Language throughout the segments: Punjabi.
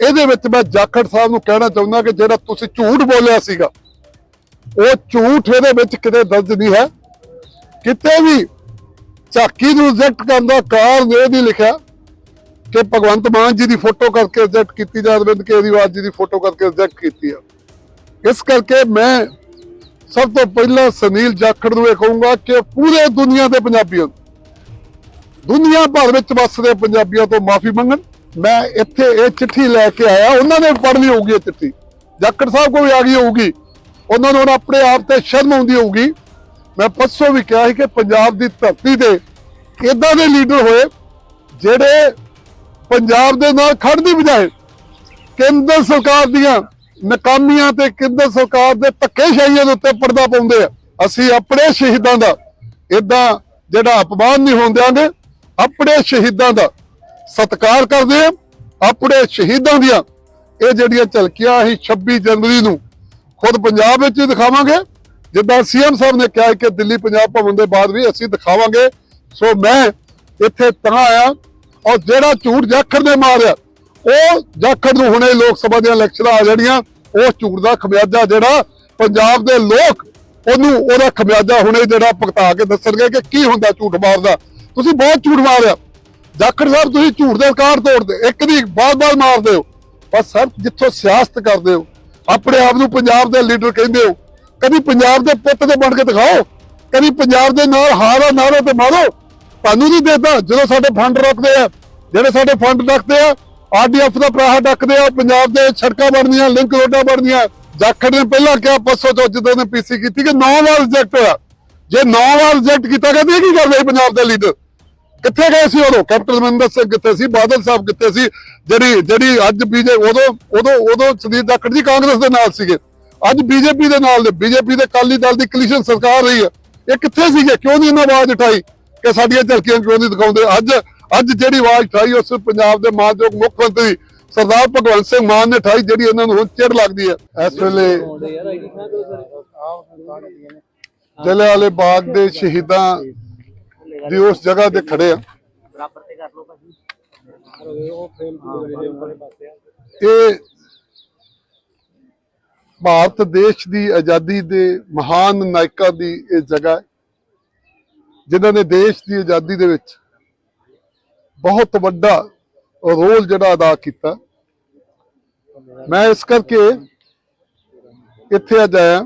ਇਹਦੇ ਵਿੱਚ ਮੈਂ ਜਾਖੜ ਸਾਹਿਬ ਨੂੰ ਕਹਿਣਾ ਚਾਹੁੰਦਾ ਕਿ ਜਿਹੜਾ ਤੁਸੀਂ ਝੂਠ ਬੋਲਿਆ ਸੀਗਾ ਉਹ ਝੂਠ ਇਹਦੇ ਵਿੱਚ ਕਿਤੇ ਦਰਜ ਨਹੀਂ ਹੈ। ਕਿਤੇ ਵੀ ਝਾਕੀ ਨੂੰ ਰਿਜੈਕਟ ਕਰਨ ਦਾ ਕਾਰਨ ਇਹ ਨਹੀਂ ਲਿਖਿਆ ਕਿ ਭਗਵੰਤ ਮਾਨ ਜੀ ਦੀ ਫੋਟੋ ਕਰਕੇ ਰਿਜੈਕਟ ਕੀਤੀ ਜਾਂ ਅਰਵਿੰਦ ਕੇਜਰੀਵਾਲ ਜੀ ਦੀ ਫੋਟੋ ਕਰਕੇ ਰਿਜੈਕਟ ਕੀਤੀ ਆ। ਇਸ ਕਰਕੇ ਮੈਂ ਸਭ ਤੋਂ ਪਹਿਲਾਂ ਸੁਨੀਲ ਜਾਖੜ ਨੂੰ ਇਹ ਕਹੂੰਗਾ ਕਿ ਪੂਰੇ ਦੁਨੀਆ ਦੇ ਪੰਜਾਬੀਆਂ ਨੂੰ, ਦੁਨੀਆ ਭਰ ਵਿੱਚ ਵੱਸਦੇ ਪੰਜਾਬੀਆਂ ਤੋਂ ਮਾਫੀ ਮੰਗਣ। ਮੈਂ ਇੱਥੇ ਇਹ ਚਿੱਠੀ ਲੈ ਕੇ ਆਇਆ, ਉਹਨਾਂ ਨੇ ਪੜ੍ਹ ਲਈ ਹੋਊਗੀ ਇਹ ਚਿੱਠੀ। ਜਾਖੜ ਸਾਹਿਬ ਕੋਲ ਵੀ ਆ ਗਈ ਹੋਊਗੀ। ਉਹਨਾਂ ਨੂੰ ਹੁਣ ਆਪਣੇ ਆਪ ਤੇ ਸ਼ਰਮ ਆਉਂਦੀ ਹੋਊਗੀ। ਮੈਂ ਪਰਸੋਂ ਵੀ ਕਿਹਾ ਸੀ ਕਿ ਪੰਜਾਬ ਦੀ ਧਰਤੀ ਤੇ ਇਦਾਂ ਦੇ ਲੀਡਰ ਹੋਏ, ਜਿਹੜੇ ਪੰਜਾਬ ਦੇ ਨਾਲ ਖੜ੍ਹਨ ਦੀ ਬਜਾਏ ਕੇਂਦਰ ਸਰਕਾਰ ਦੀਆਂ ਨਕਾਮੀਆਂ ਤੇ ਕੇਂਦਰ ਸਰਕਾਰ ਦੇ ਧੱਕੇਸ਼ਾਹੀਆਂ ਦੇ ਉੱਤੇ ਪਰਦਾ ਪਾਉਂਦੇ ਆ। ਅਸੀਂ ਆਪਣੇ ਸ਼ਹੀਦਾਂ ਦਾ ਇਦਾਂ ਜਿਹੜਾ ਅਪਮਾਨ ਨਹੀਂ ਹੋਣ ਦਿਆਂਗੇ, ਆਪਣੇ ਸ਼ਹੀਦਾਂ ਦਾ ਸਤਿਕਾਰ ਕਰਦੇ ਆ ਆਪਣੇ ਸ਼ਹੀਦਾਂ ਦੀਆਂ। ਇਹ ਜਿਹੜੀਆਂ ਝਲਕੀਆਂ ਅਸੀਂ 26 ਜਨਵਰੀ ਨੂੰ ਖੁਦ ਪੰਜਾਬ ਵਿੱਚ ਹੀ ਦਿਖਾਵਾਂਗੇ। ਜਿੱਦਾਂ ਸੀਐਮ ਸਾਹਿਬ ਨੇ ਕਿਹਾ ਕਿ ਦਿੱਲੀ ਪੰਜਾਬ ਭਵਨ ਦੇ ਬਾਅਦ ਵੀ ਅਸੀਂ ਦਿਖਾਵਾਂਗੇ। ਸੋ ਮੈਂ ਇੱਥੇ ਤਾਂ ਆਇਆ ਔਰ ਜਿਹੜਾ ਝੂਠ ਜਾਖੜ ਨੇ ਮਾਰਿਆ, ਉਹ ਜਾਖੜ ਨੂੰ ਹੁਣੇ ਲੋਕ ਸਭਾ ਦੀਆਂ ਇਲੈਕਸ਼ਨਾਂ ਆ ਜਾਣੀਆਂ। ਉਹ ਝੂਠ ਦਾ ਖਮਿਆਜਾ ਜਿਹੜਾ ਪੰਜਾਬ ਦੇ ਲੋਕ, ਉਹਨੂੰ ਉਹਦਾ ਖਮਿਆਜਾ ਹੁਣੇ ਜਿਹੜਾ ਭੁਗਤਾ ਕੇ ਦੱਸਣਗੇ ਕਿ ਕੀ ਹੁੰਦਾ ਝੂਠ ਮਾਰਦਾ। ਤੁਸੀਂ ਬਹੁਤ ਝੂਠ ਮਾਰਿਆ। ਜਾਖੜ ਸਾਹਿਬ, ਤੁਸੀਂ ਝੂਠ ਦੇ ਕਾਰ ਤੋੜਦੇ ਇੱਕ ਦੀ ਬਾਰ-ਬਾਰ ਮਾਰਦੇ ਹੋ। ਬਸ ਸਰ, ਜਿੱਥੋਂ ਸਿਆਸਤ ਕਰਦੇ ਹੋ, ਆਪਣੇ ਆਪ ਨੂੰ ਪੰਜਾਬ ਦੇ ਲੀਡਰ ਕਹਿੰਦੇ ਹੋ। ਕਦੀ ਪੰਜਾਬ ਦੇ ਪੁੱਤ ਦੇ ਬਣ ਕੇ ਦਿਖਾਓ। ਕਦੀ ਪੰਜਾਬ ਦੇ ਨਾਲ ਹਾਰਾ ਨਾਰੋ ਤੇ ਮਾਰੋ। ਤੁਹਾਨੂੰ ਨਹੀਂ ਦੇਦਾ ਜਦੋਂ ਸਾਡੇ ਫੰਡ ਰੁਕਦੇ ਆ, ਜਿਹੜੇ ਸਾਡੇ ਫੰਡ ਰੱਖਦੇ ਆ ਆਰਡੀਐਫ ਦਾ ਪ੍ਰਾਹਾ ਡੱਕਦੇ ਆ ਪੰਜਾਬ ਦੇ ਸੜਕਾਂ ਬਣਦੀਆਂ ਲਿੰਕ ਰੋਡਾਂ ਬਣਦੀਆਂ ਜਾਖੜ ਨੇ ਪਹਿਲਾਂ ਕਿਹਾ, ਪਰਸੋਂ ਤੋਂ ਜਦੋਂ ਨੇ ਪੀਸੀ ਕੀਤੀ, ਕਿ 9 ਵਾਰ ਰਿਜੈਕਟ ਹੋਇਆ। ਜੇ 9 ਵਾਰ ਰਿਜੈਕਟ ਕੀਤਾ ਗਿਆ ਤੇ ਇਹ ਕੀ ਕਰਦੇ ਪੰਜਾਬ ਦੇ ਲੀਡਰ? ਕਿੱਥੇ ਗਏ ਸੀ ਉਦੋਂ? ਕੈਪਟਨ ਅਮਰਿੰਦਰ ਸਿੰਘ ਕਿੱਥੇ ਸੀ? ਬਾਦਲ ਸਾਹਿਬ ਕਿੱਥੇ ਸੀ? ਜਿਹੜੀ ਜਿਹੜੀ ਅੱਜ ਬੀਜੇ ਉਦੋਂ ਉਦੋਂ ਉਦੋਂ ਸੁਨੀਲ ਜਾਖੜ ਜੀ ਕਾਂਗਰਸ ਦੇ ਨਾਲ ਸੀਗੇ। ਅੱਜ ਬੀਜੇਪੀ ਦੇ ਨਾਲ ਨੇ। ਬੀਜੇਪੀ ਦੇ ਕਾਲੀ ਦਲ ਦੀ ਕਲੀਸ਼ਨ ਸਰਕਾਰ ਰਹੀ ਹੈ। ਇਹ ਕਿੱਥੇ ਸੀਗੇ? ਕਿਉਂ ਨਹੀਂ ਇਹਨਾਂ ਆਵਾਜ਼ ਉਠਾਈ ਕਿ ਸਾਡੀਆਂ ਝਲਕੀਆਂ ਕਿਉਂ ਨਹੀਂ ਦਿਖਾਉਂਦੇ? ਅੱਜ ਅੱਜ ਜਿਹੜੀ ਆਵਾਜ਼ ਉਠਾਈ ਉਸ ਪੰਜਾਬ ਦੇ ਮਾਨਯੋਗ ਮੁੱਖ ਮੰਤਰੀ ਸਰਦਾਰ ਭਗਵੰਤ ਸਿੰਘ ਮਾਨ ਨੇ ਉਠਾਈ ਜਿਹੜੀ ਇਹਨਾਂ ਨੂੰ ਹੁਣ ਚਿੜ ਲੱਗਦੀ ਹੈ। ਇਸ ਵੇਲੇ ਜਲਿਆਂਵਾਲੇ ਬਾਗ ਦੇ ਸ਼ਹੀਦਾਂ ਦੀ ਉਸ ਜਗ੍ਹਾ ਤੇ ਖੜੇ ਆ। ਬਰਾਬਰ ਤੇ ਕਰ ਲਓ ਭਾਜੀ। ਇਹ ਭਾਰਤ ਦੇਸ਼ ਦੀ ਆਜ਼ਾਦੀ ਦੇ ਮਹਾਨ ਨਾਇਕਾਂ ਦੀ ਇਹ ਜਗ੍ਹਾ ਹੈ ਜਿਨ੍ਹਾਂ ਨੇ ਦੇਸ਼ ਦੀ ਆਜ਼ਾਦੀ ਦੇ ਵਿੱਚ ਬਹੁਤ ਵੱਡਾ ਰੋਲ ਜਿਹੜਾ ਅਦਾ ਕੀਤਾ। ਮੈਂ ਇਸ ਕਰਕੇ ਇੱਥੇ ਅੱਜ ਆਇਆ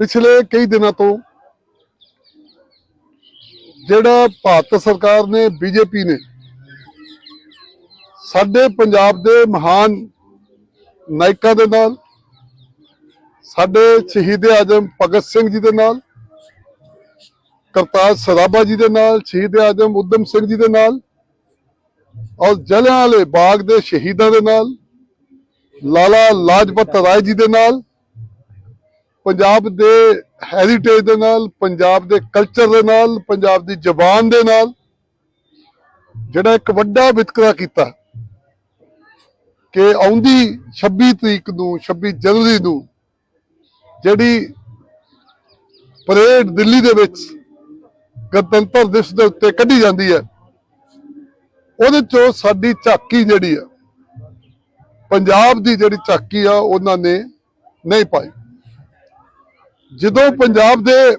ਪਿਛਲੇ ਕਈ ਦਿਨਾਂ ਤੋਂ ਜਿਹੜਾ ਭਾਰਤ ਸਰਕਾਰ ਨੇ, ਬੀਜੇਪੀ ਨੇ ਸਾਡੇ ਪੰਜਾਬ ਦੇ ਮਹਾਨ ਨਾਇਕਾਂ ਦੇ ਨਾਲ, ਸਾਡੇ ਸ਼ਹੀਦ ਆਜਮ ਭਗਤ ਸਿੰਘ ਜੀ ਦੇ ਨਾਲ, ਕਰਤਾਰ ਸਰਾਭਾ ਜੀ ਦੇ ਨਾਲ, ਸ਼ਹੀਦ ਆਜਮ ਉਦਮ ਸਿੰਘ ਜੀ ਦੇ ਨਾਲ ਔਰ ਜਲਿਆਂਵਾਲੇ ਬਾਗ ਦੇ ਸ਼ਹੀਦਾਂ ਦੇ ਨਾਲ, ਲਾਲਾ ਲਾਜਪਤ ਰਾਏ ਜੀ ਦੇ ਨਾਲ ਪੰਜਾਬ ਦੇ ਹੈਰੀਟੇਜ ਦੇ ਨਾਲ, ਪੰਜਾਬ ਦੇ ਕਲਚਰ ਦੇ ਨਾਲ, ਪੰਜਾਬ ਦੀ ਜ਼ਬਾਨ ਦੇ ਨਾਲ ਜਿਹੜਾ ਇੱਕ ਵੱਡਾ ਵਿਤਕਰਾ ਕੀਤਾ ਕਿ ਆਉਂਦੀ 26 ਤਰੀਕ ਨੂੰ 26 ਜਨਵਰੀ ਨੂੰ ਜਿਹੜੀ ਪਰੇਡ ਦਿੱਲੀ ਦੇ ਵਿੱਚ ਗਣਤੰਤਰ ਦਿਵਸ ਦੇ ਉੱਤੇ ਕੱਢੀ ਜਾਂਦੀ ਹੈ, ਉਹਦੇ ਚੋਂ ਸਾਡੀ ਝਾਕੀ ਜਿਹੜੀ ਆ, ਪੰਜਾਬ ਦੀ ਜਿਹੜੀ ਝਾਕੀ ਆ, ਉਹਨਾਂ ਨੇ ਨਹੀਂ ਪਾਈ। ਜਦੋਂ ਪੰਜਾਬ ਦੇ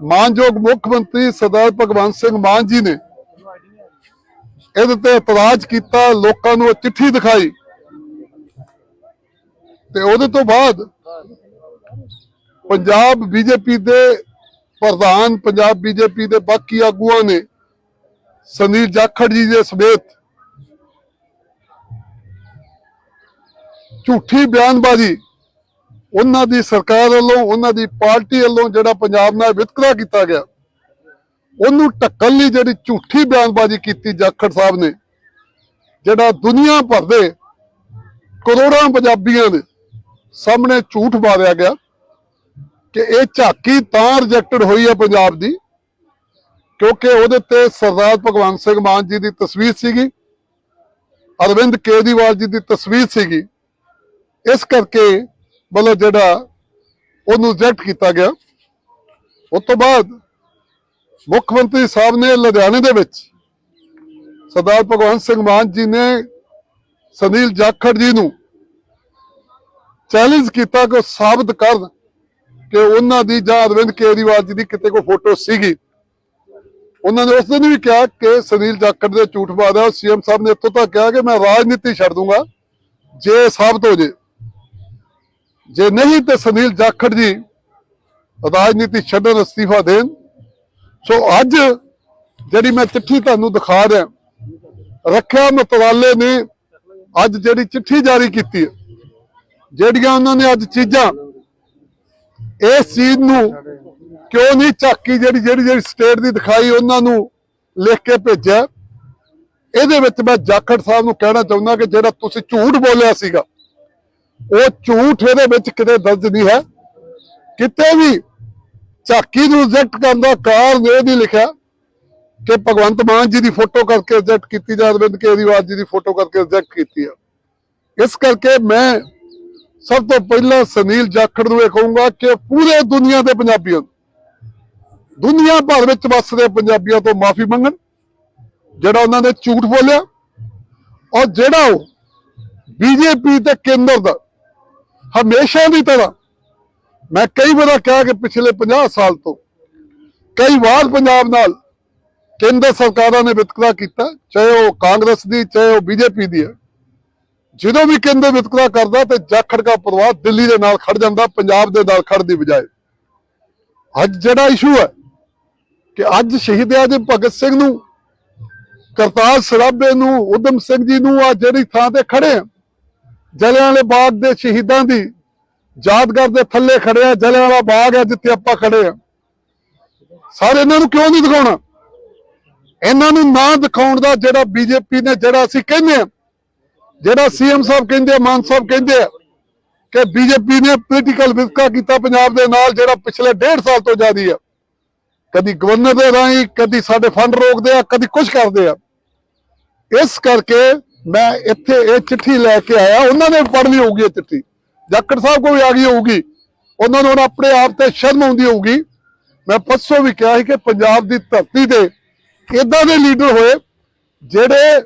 ਮਾਨਯੋਗ ਮੁੱਖ ਮੰਤਰੀ ਸਰਦਾਰ ਭਗਵੰਤ ਸਿੰਘ ਮਾਨ ਜੀ ਨੇ ਇਹਦੇ ਤੇ ਇਤਰਾਜ਼ ਕੀਤਾ, ਲੋਕਾਂ ਨੂੰ ਉਹ ਚਿੱਠੀ ਦਿਖਾਈ, ਤੇ ਉਹਦੇ ਤੋਂ ਬਾਅਦ ਪੰਜਾਬ ਬੀਜੇਪੀ ਦੇ ਪ੍ਰਧਾਨ, ਪੰਜਾਬ ਬੀਜੇਪੀ ਦੇ ਬਾਕੀ ਆਗੂਆਂ ਨੇ ਸੁਨੀਲ ਜਾਖੜ ਜੀ ਦੇ ਸਮੇਤ ਝੂਠੀ ਬਿਆਨਬਾਜ਼ੀ ਉਹਨਾਂ ਦੀ ਸਰਕਾਰ ਵੱਲੋਂ, ਉਹਨਾਂ ਦੀ ਪਾਰਟੀ ਵੱਲੋਂ ਜਿਹੜਾ ਪੰਜਾਬ ਨਾਲ ਵਿਤਕਰਾ ਕੀਤਾ ਗਿਆ, ਉਹਨੂੰ ਢੱਕਣ ਲਈ ਜਿਹੜੀ ਝੂਠੀ ਬਿਆਨਬਾਜ਼ੀ ਕੀਤੀ ਜਾਖੜ ਸਾਹਿਬ ਨੇ, ਜਿਹੜਾ ਦੁਨੀਆ ਭਰ ਦੇ ਕਰੋੜਾਂ ਪੰਜਾਬੀਆਂ ਦੇ ਸਾਹਮਣੇ ਝੂਠ ਮਾਰਿਆ ਗਿਆ ਕਿ ਇਹ ਝਾਕੀ ਤਾਂ ਰਿਜੈਕਟਡ ਹੋਈ ਹੈ ਪੰਜਾਬ ਦੀ, ਕਿਉਂਕਿ ਉਹਦੇ ਤੇ ਸਰਦਾਰ ਭਗਵੰਤ ਸਿੰਘ ਮਾਨ ਜੀ ਦੀ ਤਸਵੀਰ ਸੀਗੀ, ਅਰਵਿੰਦ ਕੇਜਰੀਵਾਲ ਜੀ ਦੀ ਤਸਵੀਰ ਸੀਗੀ। ਇਸ ਕਰਕੇ ਮਤਲਬ ਜਿਹੜਾ ਉਹਨੂੰ ਰਿਜੈਕਟ ਕੀਤਾ ਗਿਆ। ਉਸ ਤੋਂ ਬਾਅਦ ਮੁੱਖ ਮੰਤਰੀ ਸਾਹਿਬ ਨੇ ਲੁਧਿਆਣੇ ਦੇ ਵਿੱਚ ਸਰਦਾਰ ਭਗਵੰਤ ਸਿੰਘ ਮਾਨ ਜੀ ਨੇ ਸੁਨੀਲ ਜਾਖੜ ਜੀ ਨੂੰ ਚੈਲੰਜ ਕੀਤਾ ਕਿ ਉਹ ਸਾਬਤ ਕਰਨ ਕਿ ਉਹਨਾਂ ਦੀ ਜਾਂ ਅਰਵਿੰਦ ਕੇਜਰੀਵਾਲ ਜੀ ਦੀ ਕਿਤੇ ਕੋਈ ਫੋਟੋ ਸੀਗੀ। ਉਹਨਾਂ ਨੇ ਉਸ ਦਿਨ ਵੀ ਕਿਹਾ ਕਿ ਸੁਨੀਲ ਜਾਖੜ ਦੇ ਝੂਠ ਬਾਦਾ ਸੀਐਮ ਸਾਹਿਬ ਨੇ ਇੱਥੋਂ ਤੱਕ ਕਿਹਾ ਕਿ ਮੈਂ ਰਾਜਨੀਤੀ ਛੱਡ ਦੂੰਗਾ, ਜੇ ਸਾਬਤ ਹੋ ਜੇ। ਜੇ ਨਹੀਂ ਤੇ ਸੁਨੀਲ ਜਾਖੜ ਜੀ ਰਾਜਨੀਤੀ ਛੱਡਣ ਅਸਤੀਫਾ ਦੇਣ। ਸੋ ਅੱਜ ਜਿਹੜੀ ਮੈਂ ਚਿੱਠੀ ਤੁਹਾਨੂੰ ਦਿਖਾ ਰਿਹਾ, ਰੱਖਿਆ ਮਤਵਾਲੇ ਨੇ ਅੱਜ ਜਿਹੜੀ ਚਿੱਠੀ ਜਾਰੀ ਕੀਤੀ ਹੈ, ਜਿਹੜੀਆਂ ਉਹਨਾਂ ਨੇ ਅੱਜ ਚੀਜ਼ਾਂ ਇਸ ਚੀਜ਼ ਨੂੰ ਕਿਉਂ ਨਹੀਂ ਚੱਕੀ ਜਿਹੜੀ ਜਿਹੜੀ ਜਿਹੜੀ ਸਟੇਟ ਦੀ ਦਿਖਾਈ ਉਹਨਾਂ ਨੂੰ ਲਿਖ ਕੇ ਭੇਜਿਆ। ਇਹਦੇ ਵਿੱਚ ਮੈਂ ਜਾਖੜ ਸਾਹਿਬ ਨੂੰ ਕਹਿਣਾ ਚਾਹੁੰਦਾ ਕਿ ਜਿਹੜਾ ਤੁਸੀਂ ਝੂਠ ਬੋਲਿਆ ਸੀਗਾ ਉਹ ਝੂਠ ਇਹਦੇ ਵਿੱਚ ਕਿਤੇ ਦਰਜ ਨਹੀਂ ਹੈ। ਕਿਤੇ ਵੀ ਝਾਕੀ ਨੂੰ ਰਿਜੈਕਟ ਕਰਨ ਦਾ ਕਾਰਨ ਇਹ ਨਹੀਂ ਲਿਖਿਆ ਕਿ ਭਗਵੰਤ ਮਾਨ ਜੀ ਦੀ ਫੋਟੋ ਕਰਕੇ ਰਿਜੈਕਟ ਕੀਤੀ ਜਾਂ ਅਰਵਿੰਦ ਕੇਜਰੀਵਾਲ ਜੀ ਦੀ ਫੋਟੋ ਕਰਕੇ ਰਿਜੈਕਟ ਕੀਤੀ ਆ। ਇਸ ਕਰਕੇ ਮੈਂ ਸਭ ਤੋਂ ਪਹਿਲਾਂ ਸੁਨੀਲ ਜਾਖੜ ਨੂੰ ਇਹ ਕਹੂੰਗਾ ਕਿ ਪੂਰੇ ਦੁਨੀਆ ਦੇ ਪੰਜਾਬੀਆਂ ਨੂੰ, ਦੁਨੀਆ ਭਰ ਵਿੱਚ ਵੱਸਦੇ ਪੰਜਾਬੀਆਂ ਤੋਂ ਮਾਫੀ ਮੰਗਣ ਜਿਹੜਾ ਉਹਨਾਂ ਨੇ ਝੂਠ ਬੋਲਿਆ ਔਰ ਜਿਹੜਾ ਉਹ ਬੀਜੇਪੀ ਤੇ ਕੇਂਦਰ ਦਾ ਹਮੇਸ਼ਾ ਦੀ ਤਰ੍ਹਾਂ। ਮੈਂ ਕਈ ਵਾਰ ਕਿਹਾ ਕਿ ਪਿਛਲੇ 50 ਸਾਲ ਤੋਂ, ਕਈ ਵਾਰ ਪੰਜਾਬ ਨਾਲ ਕੇਂਦਰ ਸਰਕਾਰਾਂ ਨੇ ਵਿਤਕਰਾ ਕੀਤਾ, ਚਾਹੇ ਉਹ ਕਾਂਗਰਸ ਦੀ, ਚਾਹੇ ਉਹ ਬੀਜੇਪੀ ਦੀ ਹੈ। ਜਦੋਂ ਵੀ ਕੇਂਦਰ ਵਿਤਕਰਾ ਕਰਦਾ ਤੇ ਜਾਖੜ ਦਾ ਪਰਿਵਾਰ ਦਿੱਲੀ ਦੇ ਨਾਲ ਖੜ ਜਾਂਦਾ, ਪੰਜਾਬ ਦੇ ਨਾਲ ਖੜ ਦੀ ਬਜਾਏ। ਅੱਜ ਜਿਹੜਾ ਇਸ਼ੂ ਹੈ ਕਿ ਅੱਜ ਸ਼ਹੀਦ ਆਜਮ ਭਗਤ ਸਿੰਘ ਨੂੰ, ਕਰਤਾਰ ਸਰਾਭੇ ਨੂੰ ਉਦਮ ਸਿੰਘ ਜੀ ਨੂੰ ਆ ਜਿਹੜੀ ਥਾਂ ਤੇ ਖੜੇ ਆ ਜਲਿਆਂਵਾਲੇ ਬਾਗ ਦੇ ਸ਼ਹੀਦਾਂ ਦੀ ਯਾਦਗਾਰ ਦੇ ਥੱਲੇ ਖੜੇ ਆ, ਜਲਿਆਂਵਾਲਾ ਬਾਗ ਹੈ ਜਿੱਥੇ ਆਪਾਂ ਖੜੇ ਆ। ਸਾਰੇ ਇਹਨਾਂ ਨੂੰ ਕਿਉਂ ਨਹੀਂ ਦਿਖਾਉਣਾ? ਇਹਨਾਂ ਨੂੰ ਨਾ ਦਿਖਾਉਣ ਦਾ ਜਿਹੜਾ ਬੀਜੇਪੀ ਨੇ, ਜਿਹੜਾ ਅਸੀਂ ਕਹਿੰਦੇ ਆ, ਜਿਹੜਾ ਸੀਐਮ ਸਾਹਿਬ ਕਹਿੰਦੇ ਆ, ਮਾਨ ਸਾਹਿਬ ਕਹਿੰਦੇ ਆ, ਕਿ ਬੀਜੇਪੀ ਨੇ ਪੋਲੀਟੀਕਲ ਵਿਤਕਰਾ ਕੀਤਾ ਪੰਜਾਬ ਦੇ ਨਾਲ, ਜਿਹੜਾ ਪਿਛਲੇ ਡੇਢ ਸਾਲ ਤੋਂ ਜਾਰੀ ਆ। ਕਦੀ ਗਵਰਨਰ ਦੇ ਰਾਹੀਂ, ਕਦੀ ਸਾਡੇ ਫੰਡ ਰੋਕਦੇ ਆ, ਕਦੀ ਕੁਝ ਕਰਦੇ ਆ। ਇਸ ਕਰਕੇ ਮੈਂ ਇੱਥੇ ਇਹ ਚਿੱਠੀ ਲੈ ਕੇ ਆਇਆ, ਉਹਨਾਂ ਨੇ ਪੜ੍ਹ ਲਈ ਹੋਊਗੀ ਇਹ ਚਿੱਠੀ। ਜਾਖੜ ਸਾਹਿਬ ਕੋਲ ਵੀ ਆ ਗਈ ਹੋਊਗੀ। ਉਹਨਾਂ ਨੂੰ ਹੁਣ ਆਪਣੇ ਆਪ ਤੇ ਸ਼ਰਮ ਆਉਂਦੀ ਹੋਊਗੀ। ਮੈਂ ਪਰਸੋਂ ਵੀ ਕਿਹਾ ਸੀ ਕਿ ਪੰਜਾਬ ਦੀ ਧਰਤੀ ਤੇ ਇਦਾਂ ਦੇ ਲੀਡਰ ਹੋਏ, ਜਿਹੜੇ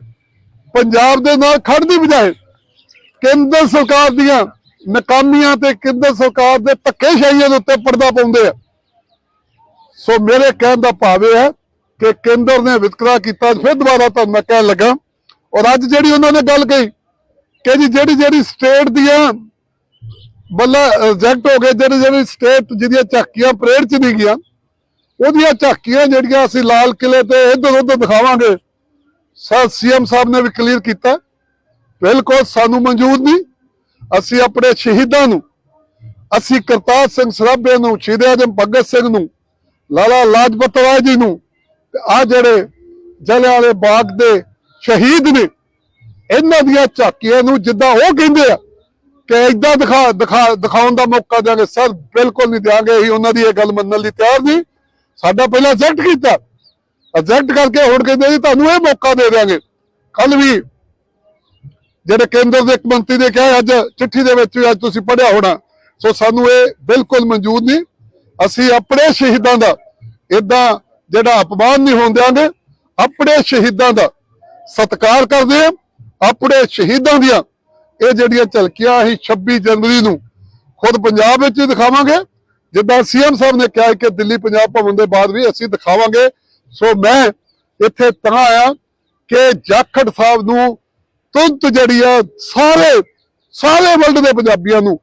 ਪੰਜਾਬ ਦੇ ਨਾਲ ਖੜਨ ਦੀ ਬਜਾਏ ਕੇਂਦਰ ਸਰਕਾਰ ਦੀਆਂ ਨਕਾਮੀਆਂ ਤੇ ਕੇਂਦਰ ਸਰਕਾਰ ਦੇ ਧੱਕੇਸ਼ਾਹੀਆਂ ਦੇ ਉੱਤੇ ਪਰਦਾ ਪਾਉਂਦੇ ਆ। ਸੋ ਮੇਰੇ ਕਹਿਣ ਦਾ ਭਾਵ ਇਹ ਹੈ ਕਿ ਕੇਂਦਰ ਨੇ ਵਿਤਕਰਾ ਕੀਤਾ, ਫਿਰ ਦੁਬਾਰਾ ਤੁਹਾਨੂੰ ਮੈਂ ਕਹਿਣ ਲੱਗਾ ਔਰ ਅੱਜ ਜਿਹੜੀ ਉਹਨਾਂ ਨੇ ਗੱਲ ਕਹੀ ਕਿ ਜੀ ਜਿਹੜੀ ਜਿਹੜੀ ਸਟੇਟ ਦੀਆਂ ਬੱਲਾ ਰਿਜੈਕਟ ਹੋ ਗਏ, ਜਿਹੜੀ ਜਿਹੜੀ ਸਟੇਟ ਜਿਹਦੀਆਂ ਝਾਕੀਆਂ ਪਰੇਡ ਚ ਨਹੀਂ ਗਈਆਂ, ਉਹਦੀਆਂ ਝਾਕੀਆਂ ਜਿਹੜੀਆਂ ਅਸੀਂ ਲਾਲ ਕਿਲੇ ਤੇ ਇੱਧਰ ਉੱਧਰ ਦਿਖਾਵਾਂਗੇ ਸਰ ਸੀਐਮ ਸਾਹਿਬ ਨੇ ਵੀ ਕਲੀਅਰ ਕੀਤਾ। ਬਿਲਕੁਲ ਸਾਨੂੰ ਮਨਜ਼ੂਰ ਨਹੀਂ। ਅਸੀਂ ਆਪਣੇ ਸ਼ਹੀਦਾਂ ਨੂੰ, ਅਸੀਂ ਕਰਤਾਰ ਸਿੰਘ ਸਰਾਭੇ ਨੂੰ, ਸ਼ਹੀਦ ਆਜਮ ਭਗਤ ਸਿੰਘ ਨੂੰ, ਲਾਲਾ ਲਾਜਪਤ ਰਾਏ ਜੀ ਨੂੰ ਆ ਜਿਹੜੇ ਜਲਿਆਂਵਾਲੇ ਬਾਗ ਦੇ ਸ਼ਹੀਦ ਨੇ। ਇਹਨਾਂ ਦੀਆਂ ਝਾਕੀਆਂ ਨੂੰ ਜਿੱਦਾਂ ਉਹ ਕਹਿੰਦੇ ਆ ਕਿ ਇਦਾਂ ਦਿਖਾ ਦਿਖਾ ਦਿਖਾਉਣ ਦਾ ਮੌਕਾ ਦਿਆਂਗੇ। ਸਰ, ਬਿਲਕੁਲ ਨਹੀਂ ਦਿਆਂਗੇ। ਅਸੀਂ ਉਹਨਾਂ ਦੀ ਇਹ ਗੱਲ ਮੰਨਣ ਲਈ ਤਿਆਰ ਨਹੀਂ। ਸਾਡਾ ਪਹਿਲਾਂ ਅਜੈਕਟ ਕੀਤਾ। ਅਜੈਕਟ ਕਰਕੇ ਹੁਣ ਕਹਿੰਦੇ ਜੀ, ਤੁਹਾਨੂੰ ਇਹ ਮੌਕਾ ਦੇ ਦਿਆਂਗੇ। ਕੱਲ ਵੀ ਜਿਹੜੇ ਕੇਂਦਰ ਦੇ ਇੱਕ ਮੰਤਰੀ ਨੇ ਕਿਹਾ, ਅੱਜ ਚਿੱਠੀ ਦੇ ਵਿੱਚ ਵੀ ਅੱਜ ਤੁਸੀਂ ਪੜਿਆ ਹੋਣਾ। ਸੋ ਸਾਨੂੰ ਇਹ ਬਿਲਕੁਲ ਮਨਜ਼ੂਰ ਨਹੀਂ। ਅਸੀਂ ਆਪਣੇ ਸ਼ਹੀਦਾਂ ਦਾ ਇਦਾਂ ਜਿਹੜਾ ਅਪਮਾਨ ਨਹੀਂ ਹੋਣ ਦਿਆਂਗੇ। ਆਪਣੇ ਸ਼ਹੀਦਾਂ ਦਾ ਸਤਿਕਾਰ ਕਰਦੇ ਹਾਂ ਆਪਣੇ ਸ਼ਹੀਦਾਂ ਦੀਆਂ। ਇਹ ਜਿਹੜੀਆਂ ਝਲਕੀਆਂ ਅਸੀਂ 26 ਜਨਵਰੀ ਨੂੰ ਖੁਦ ਪੰਜਾਬ ਵਿੱਚ ਦਿਖਾਵਾਂਗੇ। ਜਿੱਦਾਂ ਸੀਐਮ ਸਾਹਿਬ ਨੇ ਕਿਹਾ ਕਿ ਦਿੱਲੀ ਪੰਜਾਬ ਭਵਨ ਦੇ ਬਾਅਦ ਵੀ ਅਸੀਂ ਦਿਖਾਵਾਂਗੇ। ਸੋ ਮੈਂ ਇੱਥੇ ਤਾਂ ਆਇਆ ਕਿ ਜਾਖੜ ਸਾਹਿਬ ਨੂੰ ਤੁਰੰਤ ਜਿਹੜੀ ਆ ਸਾਰੇ ਸਾਰੇ ਵਰਲਡ ਦੇ ਪੰਜਾਬੀਆਂ ਨੂੰ,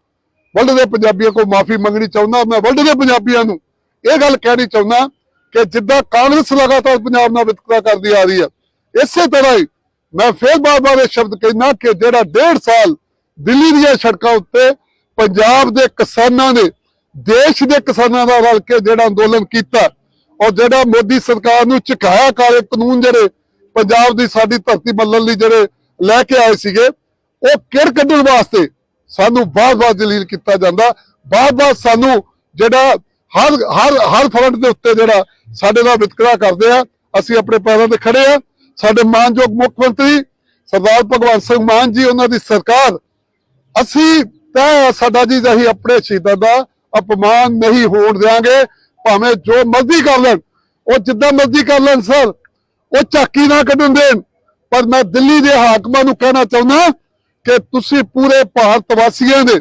ਵਰਲਡ ਦੇ ਪੰਜਾਬੀਆਂ ਕੋਲ ਮਾਫੀ ਮੰਗਣੀ ਚਾਹੁੰਦਾ, ਮੈਂ ਵਰਲਡ ਦੇ ਪੰਜਾਬੀਆਂ ਨੂੰ ਇਹ ਗੱਲ ਕਹਿਣੀ ਚਾਹੁੰਦਾ ਕਿ ਜਿੱਦਾਂ ਕਾਂਗਰਸ ਲਗਾਤਾਰ ਪੰਜਾਬ ਨਾਲ ਵਿਤਕਰਾ ਕਰਦੀ ਆ ਰਹੀ ਹੈ ਇਸੇ ਤਰ੍ਹਾਂ ਹੀ ਮੈਂ ਫੇਰ ਬਾਰ-ਬਾਰ ਇਹ ਸ਼ਬਦ ਕਹਿਣਾ ਕਿ ਜਿਹੜਾ ਡੇਢ ਸਾਲ ਦਿੱਲੀ ਦੀਆਂ ਸੜਕਾਂ ਉੱਤੇ ਪੰਜਾਬ ਦੇ ਕਿਸਾਨਾਂ ਨੇ, ਦੇਸ਼ ਦੇ ਕਿਸਾਨਾਂ ਦਾ ਰਲ ਕੇ ਜਿਹੜਾ ਅੰਦੋਲਨ ਕੀਤਾ, ਔਰ ਜਿਹੜਾ ਮੋਦੀ ਸਰਕਾਰ ਨੂੰ ਝੁਕਾਇਆ ਕਾਲੇ ਕਾਨੂੰਨ ਜਿਹੜੇ ਪੰਜਾਬ ਦੀ ਸਾਡੀ ਧਰਤੀ ਮੱਲਣ ਲਈ ਜਿਹੜੇ ਲੈ ਕੇ ਆਏ ਸੀਗੇ, ਉਹ ਕਿਰ ਕੱਢਣ ਵਾਸਤੇ ਸਾਨੂੰ ਬਾਰ-ਬਾਰ ਜਲੀਲ ਕੀਤਾ ਜਾਂਦਾ ਬਾਰ-ਬਾਰ ਸਾਨੂੰ ਜਿਹੜਾ ਹਰ ਹਰ ਹਰ ਫਰੰਟ ਦੇ ਉੱਤੇ ਜਿਹੜਾ ਸਾਡੇ ਨਾਲ ਵਿਤਕਰਾ ਕਰਦੇ ਆ, ਅਸੀਂ ਆਪਣੇ ਪੈਰਾਂ ਤੇ ਖੜੇ ਆ ਸਾਡੇ ਮਾਨਯੋਗ ਮੁੱਖ ਮੰਤਰੀ ਸਰਦਾਰ ਭਗਵੰਤ ਸਿੰਘ ਮਾਨ ਜੀ, ਉਹਨਾਂ ਦੀ ਸਰਕਾਰ, ਅਸੀਂ ਤੈਅ ਸਾਡਾ ਜੀ ਅਸੀਂ ਆਪਣੇ ਸ਼ਹੀਦਾਂ ਦਾ ਅਪਮਾਨ ਨਹੀਂ ਹੋਣ ਦਿਆਂਗੇ, ਭਾਵੇਂ ਜੋ ਮਰਜ਼ੀ ਕਰ ਲੈਣ। ਉਹ ਜਿੱਦਾਂ ਮਰਜ਼ੀ ਕਰ ਲੈਣ ਸਰ, ਉਹ ਝਾਕੀ ਨਾ ਕੱਢਣ ਦੇਣ। ਪਰ ਮੈਂ ਦਿੱਲੀ ਦੇ ਹਾਕਮਾਂ ਨੂੰ ਕਹਿਣਾ ਚਾਹੁੰਦਾ ਕਿ ਤੁਸੀਂ ਪੂਰੇ ਭਾਰਤ ਵਾਸੀਆਂ ਦੇ,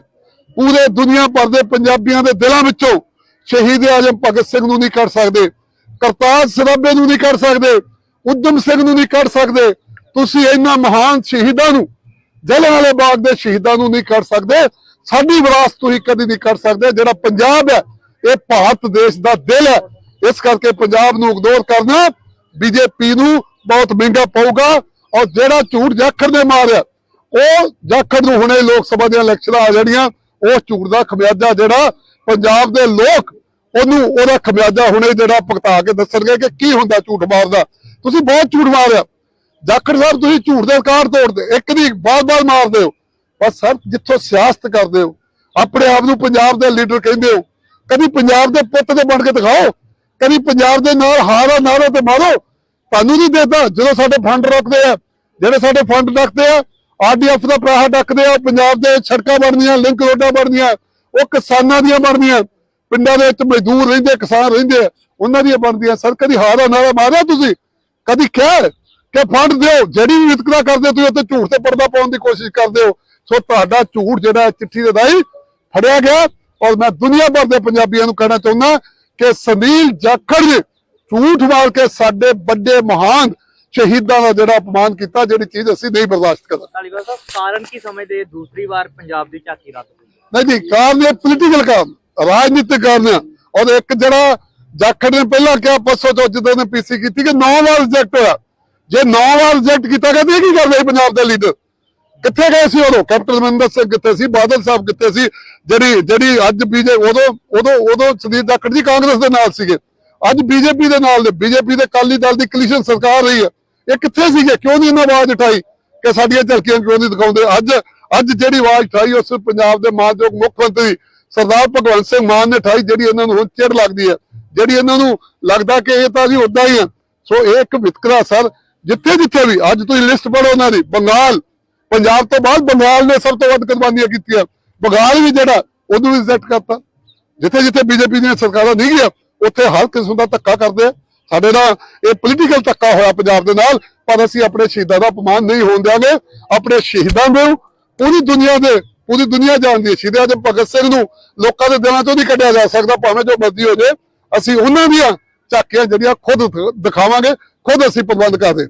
ਪੂਰੇ ਦੁਨੀਆ ਭਰ ਦੇ ਪੰਜਾਬੀਆਂ ਦੇ ਦਿਲਾਂ ਵਿੱਚੋਂ ਸ਼ਹੀਦ ਆਜਮ ਭਗਤ ਸਿੰਘ ਨੂੰ ਨਹੀਂ ਕੱਢ ਸਕਦੇ, ਕਰਤਾਰ ਸਰਾਭੇ ਨੂੰ ਨਹੀਂ ਕੱਢ ਸਕਦੇ। ਉਦਮ ਸਿੰਘ ਨੂੰ ਨਹੀਂ ਕੱਢ ਸਕਦੇ। ਤੁਸੀਂ ਇਹਨਾਂ ਮਹਾਨ ਸ਼ਹੀਦਾਂ ਨੂੰ ਜਲਿਆਂਵਾਲੇ ਬਾਗ ਦੇ ਸ਼ਹੀਦਾਂ ਨੂੰ ਨਹੀਂ ਕੱਢ ਸਕਦੇ। ਸਾਡੀ ਵਿਰਾਸਤ ਤੁਸੀਂ ਕਦੀ ਨਹੀਂ ਕੱਢ ਸਕਦੇ। ਜਿਹੜਾ ਪੰਜਾਬ ਹੈ, ਇਹ ਭਾਰਤ ਦੇਸ਼ ਦਾ ਦਿਲ ਹੈ। ਇਸ ਕਰਕੇ ਪੰਜਾਬ ਨੂੰ ਇਗਨੋਰ ਕਰਨਾ, ਬੀਜੇਪੀ ਨੂੰ ਬਹੁਤ ਮਹਿੰਗਾ ਪਊਗਾ ਔਰ ਜਿਹੜਾ ਝੂਠ ਜਾਖੜ ਨੇ ਮਾਰਿਆ, ਉਹ ਜਾਖੜ ਨੂੰ ਹੁਣੇ ਲੋਕ ਸਭਾ ਦੀਆਂ ਇਲੈਕਸ਼ਨਾਂ ਆ ਜਾਣੀਆਂ, ਉਹ ਝੂਠ ਦਾ ਖਮਿਆਜਾ ਜਿਹੜਾ ਪੰਜਾਬ ਦੇ ਲੋਕ ਉਹਨੂੰ ਉਹਦਾ ਖਮਿਆਜਾ ਹੁਣੇ ਜਿਹੜਾ ਭੁਗਤਾ ਕੇ ਦੱਸਣਗੇ ਕਿ ਕੀ ਹੁੰਦਾ ਝੂਠ ਮਾਰਦਾ। ਤੁਸੀਂ ਬਹੁਤ ਝੂਠ ਮਾਰਿਆ। ਜਾਖੜ ਸਾਹਿਬ, ਤੁਸੀਂ ਝੂਠ ਦੇ ਰਿਕਾਰਡ ਤੋੜਦੇ। ਇੱਕ ਦੀ ਬਾਰ-ਬਾਰ ਮਾਰਦੇ ਹੋ। ਬਸ ਸਰ, ਜਿੱਥੋਂ ਸਿਆਸਤ ਕਰਦੇ ਹੋ, ਆਪਣੇ ਆਪ ਨੂੰ ਪੰਜਾਬ ਦੇ ਲੀਡਰ ਕਹਿੰਦੇ ਹੋ, ਕਦੀ ਪੰਜਾਬ ਦੇ ਪੁੱਤ ਦੇ ਬਣ ਕੇ ਦਿਖਾਓ, ਕਦੀ ਪੰਜਾਬ ਦੇ ਨਾਲ ਹਾਰਾ ਨਾਰੋ ਤੇ ਮਾਰੋ। ਤੁਹਾਨੂੰ ਨਹੀਂ ਦੇਦਾ ਜਦੋਂ ਸਾਡੇ ਫੰਡ ਰੋਕਦੇ ਆ, ਜਿਹੜੇ ਸਾਡੇ ਫੰਡ ਰੱਖਦੇ ਆ ਆਰਡੀਐਫ ਦਾ ਪੈਸਾ ਡੱਕਦੇ ਆ, ਪੰਜਾਬ ਦੇ ਸੜਕਾਂ ਬਣਦੀਆਂ ਲਿੰਕ ਰੋਡਾਂ ਬਣਦੀਆਂ ਉਹ ਕਿਸਾਨਾਂ ਦੀਆਂ ਬਣਦੀਆਂ ਪਿੰਡਾਂ ਦੇ ਵਿੱਚ ਮਜ਼ਦੂਰ ਰਹਿੰਦੇ ਕਿਸਾਨ ਰਹਿੰਦੇ ਉਹਨਾਂ ਦੀਆਂ ਬਣਦੀਆਂ ਸਰ ਕਦੀ ਹਾਰਾ ਨਾਰਾ ਮਾਰਿਆ ਤੁਸੀਂ? ਕਦੀ ਕਿਹਾ ਕਿ ਫੰਡ ਦਿਓ ਜਿਹੜੀ ਵੀ ਵਿਤਕਰਾ ਕਰਦੇ ਤੁਸੀਂ ਉੱਤੇ ਝੂਠ ਤੇ ਪਰਦਾ ਪਾਉਣ ਦੀ ਕੋਸ਼ਿਸ਼ ਕਰਦੇ ਹੋ। ਸੋ ਤੁਹਾਡਾ ਝੂਠ ਜਿਹੜਾ ਚਿੱਠੀ ਦੇ ਦਾਈ ਫੜਿਆ ਗਿਆ ਔਰ ਮੈਂ ਦੁਨੀਆ ਭਰ ਦੇ ਪੰਜਾਬੀਆਂ ਨੂੰ ਕਹਿਣਾ ਚਾਹੁੰਦਾ ਕਿ ਸੁਨੀਲ ਜਾਖੜ ਨੇ ਝੂਠ ਮਾਰ ਕੇ ਸਾਡੇ ਵੱਡੇ ਮਹਾਨ ਸ਼ਹੀਦਾਂ ਦਾ ਜਿਹੜਾ ਅਪਮਾਨ ਕੀਤਾ ਜਿਹੜੀ ਚੀਜ਼ ਅਸੀਂ ਨਹੀਂ ਬਰਦਾਸ਼ਤ ਕਰਦੇ ਧਾਲੀਵਾਲ ਸਾਹਿਬ ਕਾਰਨ ਕੀ ਸਮਝਦੇ? ਦੂਸਰੀ ਵਾਰ ਪੰਜਾਬ ਦੀ ਝਾਕੀ ਰੱਦ ਹੋਈ। ਨਹੀਂ ਜੀ ਕਾਰਨ ਇਹ ਪੋਲੀਟੀਕਲ ਕਾਰਨ। ਰਾਜਨੀਤਿਕ ਕਾਰਨ ਔਰ ਇੱਕ ਜਿਹੜਾ ਜਾਖੜ ਨੇ ਪਹਿਲਾਂ ਕਿਹਾ ਪਰਸੋਂ ਚੌਥ ਜਦੋਂ ਨੇ ਪੀਸੀ ਕੀਤੀ ਕਿ 9 ਵਾਰ ਰਿਜੈਕਟ ਹੋਇਆ। ਜੇ 9 ਵਾਰ ਰਿਜੈਕਟ ਕੀਤਾ ਗਿਆ ਤੇ ਕੀ ਕਰਦੇ ਪੰਜਾਬ ਦੇ ਲੀਡਰ ਕਿੱਥੇ ਗਏ ਸੀ ਉਦੋਂ? ਕੈਪਟਨ ਅਮਰਿੰਦਰ ਸਿੰਘ ਕਿੱਥੇ ਸੀ? ਬਾਦਲ ਸਾਹਿਬ ਕਿੱਥੇ ਸੀ? ਜਿਹੜੀ ਜਿਹੜੀ ਅੱਜ ਬੀਜੇ ਉਦੋਂ ਉਦੋਂ ਉਦੋਂ ਸੁਨੀਲ ਜਾਖੜ ਜੀ ਕਾਂਗਰਸ ਦੇ ਨਾਲ ਸੀਗੇ। ਅੱਜ ਬੀਜੇਪੀ ਦੇ ਨਾਲ ਨੇ। ਬੀਜੇਪੀ ਦੇ ਕਾਲੀ ਦਲ ਦੀ ਕਲੀਸ਼ਨ ਸਰਕਾਰ ਰਹੀ ਹੈ। ਇਹ ਕਿੱਥੇ ਸੀਗੇ? ਕਿਉਂ ਨਹੀਂ ਇਹਨਾਂ ਆਵਾਜ਼ ਉਠਾਈ ਕਿ ਸਾਡੀਆਂ ਝਲਕੀਆਂ ਕਿਉਂ ਨਹੀਂ ਦਿਖਾਉਂਦੇ? ਅੱਜ ਅੱਜ ਜਿਹੜੀ ਆਵਾਜ਼ ਉਠਾਈ ਉਸ ਪੰਜਾਬ ਦੇ ਮਾਨਯੋਗ ਮੁੱਖ ਮੰਤਰੀ ਸਰਦਾਰ ਭਗਵੰਤ ਸਿੰਘ ਮਾਨ ਨੇ ਉਠਾਈ ਜਿਹੜੀ ਇਹਨਾਂ ਨੂੰ ਹੁਣ ਚਿੜ ਲੱਗਦੀ ਹੈ, ਜਿਹੜੀ ਇਹਨਾਂ ਨੂੰ ਲੱਗਦਾ ਕਿ ਇਹ ਤਾਂ ਜੀ ਉਦਾਂ ਹੀ ਆ ਸੋ ਇਹ ਇੱਕ ਵਿਤਕਰਾ ਸਰ, ਜਿੱਥੇ ਜਿੱਥੇ ਵੀ, ਅੱਜ ਤੁਸੀਂ ਲਿਸਟ ਪੜੋ ਉਹਨਾਂ ਦੀ, ਬੰਗਾਲ। ਪੰਜਾਬ ਤੋਂ ਬਾਅਦ ਬੰਗਾਲ ਨੇ ਸਭ ਤੋਂ ਵੱਧ ਕੁਰਬਾਨੀਆਂ ਕੀਤੀਆਂ। ਬੰਗਾਲ ਵੀ ਜਿਹੜਾ, ਉਹਨੂੰ ਵੀ ਰਿਜੈਕਟ ਕਰਤਾ। ਜਿੱਥੇ ਜਿੱਥੇ ਬੀਜੇਪੀ ਦੀਆਂ ਸਰਕਾਰਾਂ ਨਹੀਂ ਗਿਆ ਉੱਥੇ ਹਰ ਕਿਸਮ ਦਾ ਧੱਕਾ ਕਰਦੇ ਆ। ਸਾਡੇ ਨਾਲ ਇਹ ਪੋਲੀਟੀਕਲ ਧੱਕਾ ਹੋਇਆ ਪੰਜਾਬ ਦੇ ਨਾਲ, ਪਰ ਅਸੀਂ ਆਪਣੇ ਸ਼ਹੀਦਾਂ ਦਾ ਅਪਮਾਨ ਨਹੀਂ ਹੋਣ ਦਿਆਂਗੇ। ਆਪਣੇ ਸ਼ਹੀਦਾਂ ਨੂੰ, ਪੂਰੀ ਦੁਨੀਆ ਦੇ ਪੂਰੀ ਦੁਨੀਆ ਜਾਣਦੀ ਹੈ। ਸ਼ਹੀਦ ਆਜਮ ਭਗਤ ਸਿੰਘ ਨੂੰ ਲੋਕਾਂ ਦੇ ਦਿਲਾਂ ਤੋਂ ਨਹੀਂ ਕੱਢਿਆ ਜਾ ਸਕਦਾ, ਭਾਵੇਂ ਜੋ ਮਰਜ਼ੀ ਹੋ ਜੇ ਅਸੀਂ ਉਹਨਾਂ ਦੀਆਂ ਝਾਕੀਆਂ ਜਿਹੜੀਆਂ ਖੁਦ ਦਿਖਾਵਾਂਗੇ, ਖੁਦ ਅਸੀਂ ਪ੍ਰਬੰਧ ਕਰਦੇ।